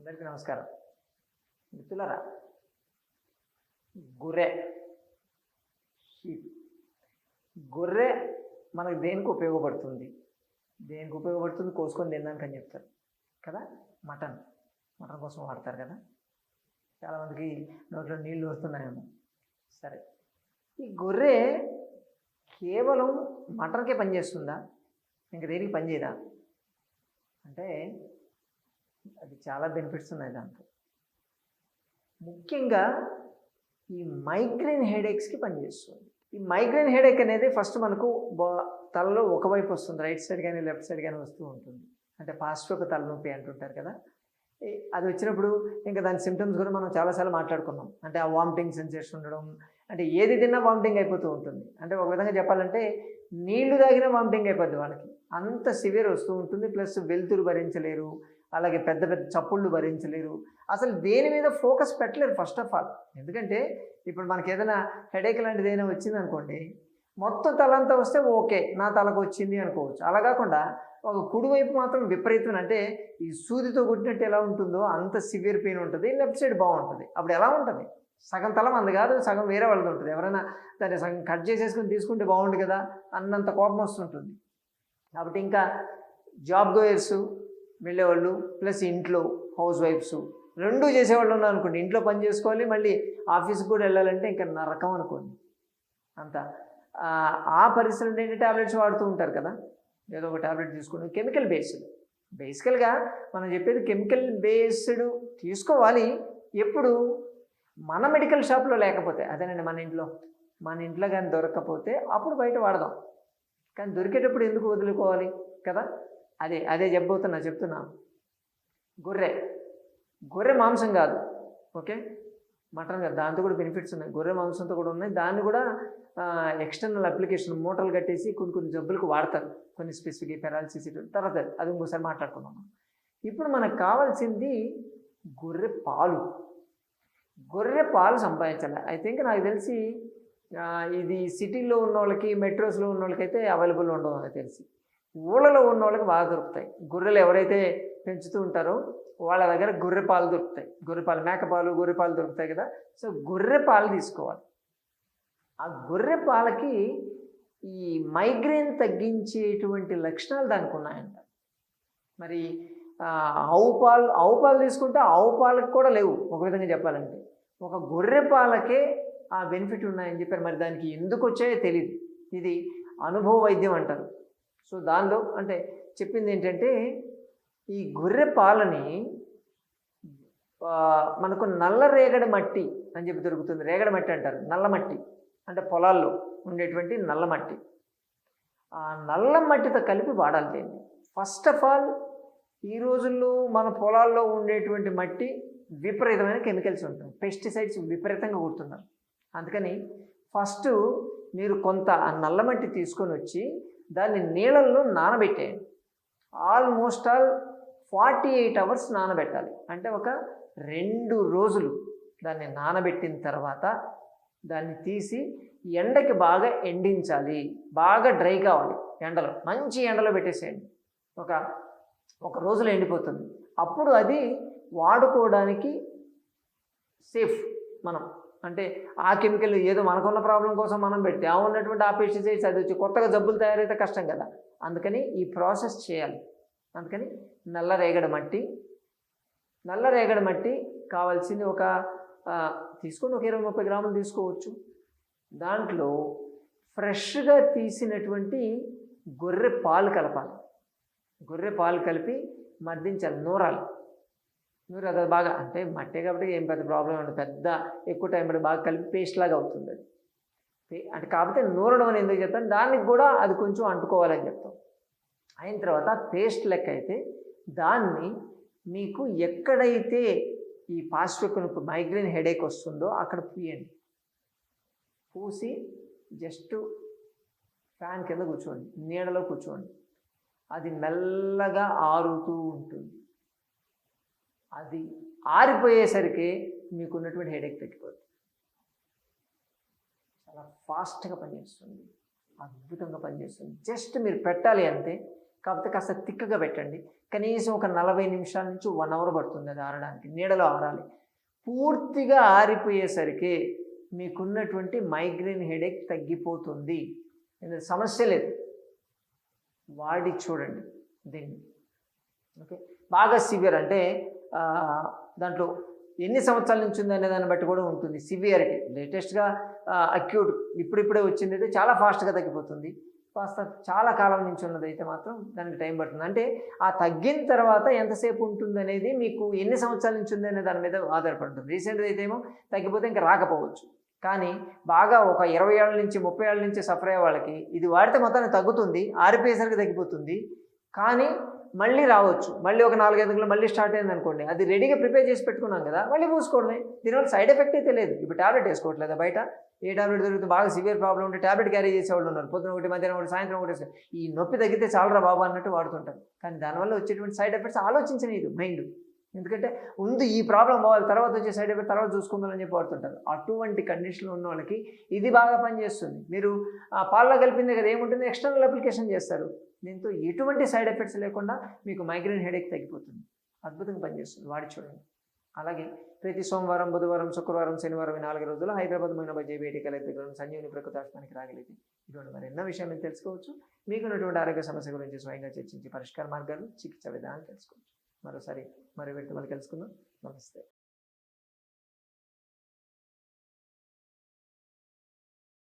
అందరికీ నమస్కారం. మిత్రులరా గొర్రె షీప్ గొర్రె మనకు దేనికి ఉపయోగపడుతుంది? దేనికి ఉపయోగపడుతుంది? కోసుకొని తినడానికి అని చెప్తారు. కదా? మటన్. మటన్ కోసం వాడతారు కదా? చాలామందికి నోట్లో నీళ్ళు వస్తున్నాయేమో. సరే. ఈ గొర్రె కేవలం మటన్కే పనిచేస్తుందా? ఇంక దేనికి పనిచేయదా? అంటే అది చాలా బెనిఫిట్స్ ఉన్నాయి దాంట్లో. ముఖ్యంగా ఈ మైగ్రేన్ హెడేక్స్కి పనిచేస్తుంది. ఈ మైగ్రేన్ హెడేక్ అనేది ఫస్ట్ మనకు తలలో ఒకవైపు వస్తుంది రైట్ సైడ్ కానీ లెఫ్ట్ సైడ్ కానీ వస్తూ ఉంటుంది. అంటే పార్శ్వక తలనొప్పి అంటుంటారు కదా. అది వచ్చినప్పుడు ఇంకా దాని సిమ్టమ్స్ కూడా మనం చాలాసార్లు మాట్లాడుకున్నాం. అంటే ఆ వామిటింగ్ సెన్సేషన్ ఉండడం అంటే ఏది తిన్నా వామిటింగ్ అయిపోతూ ఉంటుంది. అంటే ఒక విధంగా చెప్పాలంటే నీళ్ళు తాగినా వామిటింగ్ అయిపోద్ది వాళ్ళకి అంత సివియర్ వస్తూ ఉంటుంది ప్లస్ వెలుతురు భరించలేరు. అలాగే పెద్ద పెద్ద చప్పుళ్ళు భరించలేరు. అసలు దేని మీద ఫోకస్ పెట్టలేరు ఫస్ట్ ఆఫ్ ఆల్ ఎందుకంటే ఇప్పుడు మనకి ఏదైనా హెడేక్ లాంటిది ఏదైనా వచ్చింది అనుకోండి మొత్తం తలంతా వస్తే ఓకే నా తలకు వచ్చింది అనుకోవచ్చు. అలా కాకుండా ఒక కుడివైపు మాత్రం విపరీతం అంటే ఈ సూదితో కొట్టినట్టు ఎలా ఉంటుందో అంత సివియర్ పెయిన్ ఉంటుంది లెఫ్ట్ సైడ్ బాగుంటుంది. అప్పుడు ఎలా ఉంటుంది? సగం తల మంది కాదు సగం వేరే వాళ్ళది ఉంటుంది. ఎవరైనా దాన్ని సగం కట్ చేసేసుకుని తీసుకుంటే బాగుండు కదా అన్నంత కోపం వస్తుంటుంది. కాబట్టి ఇంకా జాబ్ గోయర్స్ వెళ్ళేవాళ్ళు ప్లస్ ఇంట్లో హౌస్ వైఫ్స్ రెండు చేసేవాళ్ళు ఉన్నారు అనుకోండి. ఇంట్లో పని చేసుకోవాలి మళ్ళీ ఆఫీస్కి కూడా వెళ్ళాలంటే ఇంకా నరకం అనుకోండి. అంత. ఆ, ఆ పరిస్థితులు ఏంటి ట్యాబ్లెట్స్ వాడుతూ ఉంటారు కదా. ఏదో ఒక ట్యాబ్లెట్ తీసుకుని కెమికల్ బేస్డ్ బేసికల్గా మనం చెప్పేది కెమికల్ బేస్డ్ తీసుకోవాలి. ఎప్పుడు? మన మెడికల్ షాప్లో లేకపోతే. అదేనండి మన ఇంట్లో. మన ఇంట్లో కానీ దొరకకపోతే అప్పుడు బయట వాడదాం. కానీ దొరికేటప్పుడు ఎందుకు వదులుకోవాలి కదా? అదే అదే చెప్పబోతున్నా చెప్తున్నా. గొర్రె. గొర్రె మాంసం కాదు. ఓకే? మటన్ కాదు. దాంతో కూడా బెనిఫిట్స్ ఉన్నాయి. గొర్రె మాంసంతో కూడా ఉన్నాయి. దాన్ని కూడా ఎక్స్టర్నల్ అప్లికేషన్ మూటలు కట్టేసి కొన్ని కొన్ని జబ్బులకు వాడతారు. కొన్ని స్పెసిఫిక్ పెరాలసిస్ తర్వాత అది ఇంకోసారి మాట్లాడుకున్నాం ఇప్పుడు మనకు కావాల్సింది గొర్రె పాలు. గొర్రె పాలు సంపాదించాలి. ఐ థింక్ నాకు తెలిసి ఇది సిటీలో ఉన్న వాళ్ళకి మెట్రోస్లో ఉన్న వాళ్ళకైతే అవైలబుల్ ఉండవు నాకు తెలిసి. ఊళ్ళలో ఉన్న వాళ్ళకి బాగా దొరుకుతాయి. గొర్రెలు ఎవరైతే పెంచుతూ ఉంటారో వాళ్ళ దగ్గర గొర్రె పాలు దొరుకుతాయి. గొర్రె పాలు మేకపాలు గొర్రె పాలు దొరుకుతాయి కదా. సో గొర్రె పాలు తీసుకోవాలి. ఆ గొర్రె పాలకి ఈ మైగ్రేన్ తగ్గించేటువంటి లక్షణాలు దానికి ఉన్నాయంట. మరి ఆవు పాలు ఆవు పాలు తీసుకుంటే ఆవు పాలకు కూడా లేవు. ఒక విధంగా చెప్పాలంటే. ఒక గొర్రె పాలకే ఆ బెనిఫిట్ ఉన్నాయని చెప్పారు. మరి దానికి ఎందుకు వచ్చాయో తెలియదు ఇది అనుభవ వైద్యం అంటారు. సో దానిలో అంటే చెప్పింది ఏంటంటే ఈ గొర్రె పాలని మనకు నల్ల రేగడి మట్టి అని చెప్పి దొరుకుతుంది. రేగడి మట్టి అంటారు. నల్ల మట్టి. అంటే పొలాల్లో ఉండేటువంటి నల్ల మట్టి. ఆ నల్ల మట్టితో కలిపి వాడాలి దీన్ని. ఫస్ట్ ఆఫ్ ఆల్ ఈ రోజుల్లో మన పొలాల్లో ఉండేటువంటి మట్టి విపరీతమైన కెమికల్స్ ఉంటాయి. పెస్టిసైడ్స్ విపరీతంగా కొడుతున్నారు. అందుకని ఫస్ట్ మీరు కొంత ఆ నల్ల మట్టి తీసుకొని వచ్చి దాన్ని నీళ్ళల్లో నానబెట్టేయండి almost all forty eight hours నానబెట్టాలి. అంటే ఒక రెండు రోజులు దాన్ని నానబెట్టిన తర్వాత దాన్ని తీసి ఎండకి బాగా ఎండించాలి. బాగా డ్రై కావాలి ఎండలో. మంచి ఎండలో పెట్టేసేయండి. ఒక ఒక రోజులో ఎండిపోతుంది. అప్పుడు అది వాడుకోవడానికి సేఫ్ మనం. అంటే ఆ కెమికల్ ఏదో మనకున్న ప్రాబ్లం కోసం మనం పెడితే ఆ ఉన్నటువంటి ఆ పెస్టిసైడ్స్ అది వచ్చి కొత్తగా జబ్బులు తయారైతే కష్టం కదా. అందుకని ఈ ప్రాసెస్ చేయాలి. అందుకని నల్ల రేగడి మట్టి నల్ల రేగడి మట్టి కావాల్సింది ఒక తీసుకొని ఒక ఇరవై ముప్పై గ్రాములు తీసుకోవచ్చు. దాంట్లో ఫ్రెష్గా తీసినటువంటి గొర్రె పాలు కలపాలి. గొర్రె పాలు కలిపి మర్దించాలి నూరాలి. మీరు అది బాగా అంటే మట్టే కాబట్టి ఏం పెద్ద ప్రాబ్లం ఉండదు. పెద్ద ఎక్కువ టైం పడి బాగా కలిపి పేస్ట్ లాగా అవుతుంది అది. అంటే కాకపోతే నూరడం అని ఎందుకు చెప్తాను దానికి కూడా అది కొంచెం అంటుకోవాలని చెప్తాం. అయిన తర్వాత పేస్ట్ లెక్క అయితే దాన్ని మీకు ఎక్కడైతే ఈ పార్శ్వకు నొప్పి మైగ్రేన్ హెడేక్ వస్తుందో అక్కడ పూయండి. పూసి జస్ట్ ఫ్యాన్ కింద కూర్చోండి. నీడలో కూర్చోండి. అది మెల్లగా ఆరుతూ ఉంటుంది. అది ఆరిపోయేసరికి మీకు ఉన్నటువంటి హెడేక్ తగ్గిపోతుంది చాలా ఫాస్ట్గా పనిచేస్తుంది. అద్భుతంగా పనిచేస్తుంది. జస్ట్ మీరు పెట్టాలి అంతే. కాకపోతే కాస్త తిక్కగా పెట్టండి. కనీసం ఒక నలభై నిమిషాల నుంచి వన్ అవర్ పడుతుంది అది ఆరడానికి. నీడలో ఆరాలి. పూర్తిగా ఆరిపోయేసరికి మీకున్నటువంటి మైగ్రేన్ హెడేక్ తగ్గిపోతుంది. ఎందుకంటే సమస్య లేదు. వాడి చూడండి దీన్ని. ఓకే? బాగా సివియర్ అంటే దాంట్లో ఎన్ని సంవత్సరాల నుంచి ఉంది అనే దాన్ని బట్టి కూడా ఉంటుంది. సివియారిటీ లేటెస్ట్గా అక్యూట్ ఇప్పుడిప్పుడే వచ్చింది అయితే చాలా ఫాస్ట్గా తగ్గిపోతుంది. కాస్త చాలా కాలం నుంచి ఉన్నది అయితే మాత్రం దానికి టైం పడుతుంది. అంటే ఆ తగ్గిన తర్వాత ఎంతసేపు ఉంటుంది అనేది మీకు ఎన్ని సంవత్సరాల నుంచి ఉంది అనే దాని మీద ఆధారపడుతుంది. రీసెంట్గా అయితే ఏమో తగ్గిపోతే ఇంకా రాకపోవచ్చు. కానీ బాగా ఒక ఇరవై ఏళ్ళ నుంచి ముప్పై ఏళ్ళ నుంచి సఫర్ అయ్యే వాళ్ళకి ఇది వాడితే మొత్తాన్ని తగ్గుతుంది. ఆరిపోయేసరికి తగ్గిపోతుంది. కానీ మళ్ళీ రావచ్చు. మళ్ళీ ఒక నాలుగైదు గంటలు మళ్ళీ స్టార్ట్ అయింది అనుకోండి అది రెడీగా ప్రిపేర్ చేసి పెట్టుకున్నాం కదా మళ్ళీ పూసుకోవడమే దీనివల్ల సైడ్ ఎఫెక్ట్ అయితే లేదు. ఇప్పుడు టాబ్లెట్ వేసుకోవట్లేదా బయట? ఏ టాబ్లెట్ దొరికితే బాగా సివియర్ ప్రాబ్లం ఉంటే టాబ్లెట్ క్యారీ చేసేవాళ్ళు ఉన్నారు. పొద్దున ఒకటి మధ్యాహ్నం ఒకటి సాయంత్రం ఒకటి ఈ నొప్పి తగ్గితే చాలరా బాబు అన్నట్టు వాడుతుంటారు. కానీ దానివల్ల వచ్చేటువంటి సైడ్ ఎఫెక్ట్స్ ఆలోచించలేదు మైండ్ ఎందుకంటే ముందు ఈ ప్రాబ్లం పోవాలి తర్వాత వచ్చే సైడ్ ఎఫెక్ట్ తర్వాత చూసుకుందామని చెప్పి వాడుతుంటారు. అటువంటి కండిషన్లో ఉన్న వాళ్ళకి ఇది బాగా పనిచేస్తుంది. మీరు ఆ పాలలో కలిపింది కదా ఏముంటుంది? ఎక్స్టర్నల్ అప్లికేషన్ చేస్తారు. దీంతో ఎటువంటి సైడ్ ఎఫెక్ట్స్ లేకుండా మీకు మైగ్రేన్ హెడేక్ తగ్గిపోతుంది. అద్భుతంగా పనిచేస్తుంది. వాడి చూడండి. అలాగే ప్రతి సోమవారం బుధవారం శుక్రవారం శనివారం ఈ నాలుగు రోజులు హైదరాబాద్ మైనాబాద్ జేబీఐటీ కలెక్టర్ సంజీవుని ప్రకృతి ఆశ్రమానికి రాగలిగి ఇటువంటి మరి ఎన్నో విషయాలు మీరు తెలుసుకోవచ్చు. మీకున్నటువంటి ఆరోగ్య సమస్య గురించి స్వయంగా చర్చించి పరిష్కార మార్గాలు చికిత్స విధానాలు తెలుసుకోవచ్చు. మరోసారి మరో వ్యక్తి మళ్ళీ కలుసుకుందాం. నమస్తే.